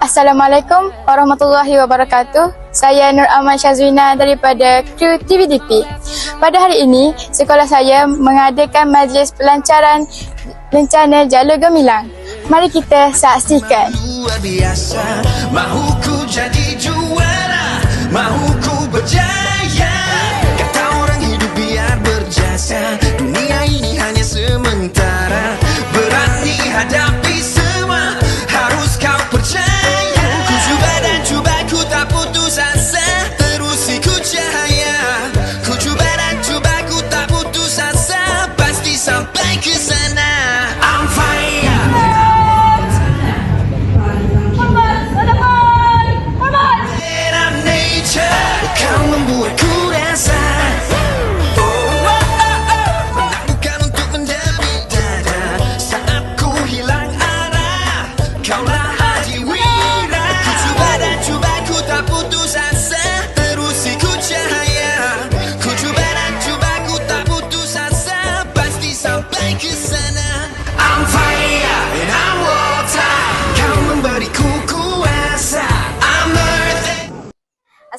Assalamualaikum warahmatullahi wabarakatuh. Saya Nur Aman Syazwina daripada kru TVDP. Pada hari ini, sekolah saya mengadakan majlis pelancaran rencana jalur gemilang. Mari kita saksikan. luar biasa Mahu ku jadi juara Mahu ku berjaya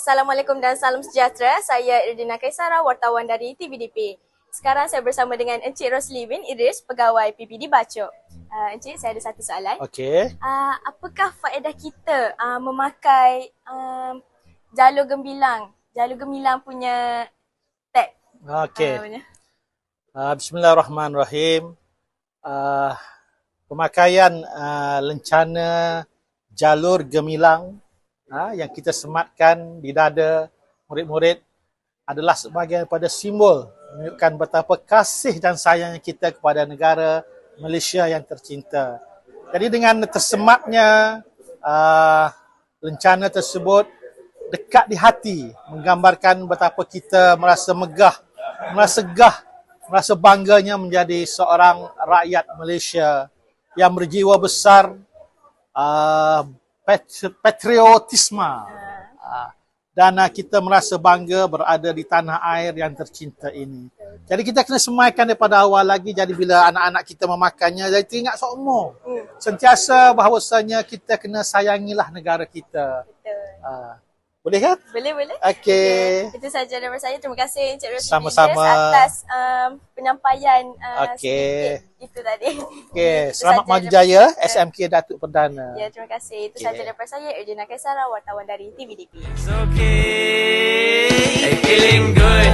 Assalamualaikum dan salam sejahtera. Saya Irdina Kaisara, wartawan dari TVDP. Sekarang saya bersama dengan Encik Rosli bin Idris, pegawai PPD Bacok. Uh, Encik, saya ada satu soalan. Okey. Uh, apakah faedah kita uh, memakai um, jalur gembilang? Jalur gembilang punya tag. Okey. Uh. Uh, Bismillahirrahmanirrahim. Uh, pemakaian uh, lencana jalur gemilang uh, yang kita sematkan di dada murid-murid adalah sebagai daripada simbol menunjukkan betapa kasih dan sayang kita kepada negara Malaysia yang tercinta. Jadi dengan tersematnya uh, lencana tersebut dekat di hati menggambarkan betapa kita merasa megah, merasa gah, merasa bangganya menjadi seorang rakyat Malaysia yang berjiwa besar uh, pat- patriotisme uh, dan uh, kita merasa bangga berada di tanah air yang tercinta ini. Jadi kita kena semaikan daripada awal lagi jadi bila anak-anak kita memakannya jadi teringat seumur. Sentiasa bahawasanya kita kena sayangilah negara kita. Betul. Uh, boleh kan? Boleh, boleh? Okey. Itu saja daripada saya. Terima kasih Encik bin Sama-sama. Atas um, penyampaian uh, Okey. sedikit itu tadi. Okey, Itu selamat maju jaya SMK Datuk Perdana. Ya, terima kasih. Itu Okey. saja daripada saya, Erdina Kaisara, wartawan dari TVDP. It's okay. Hey, feeling good,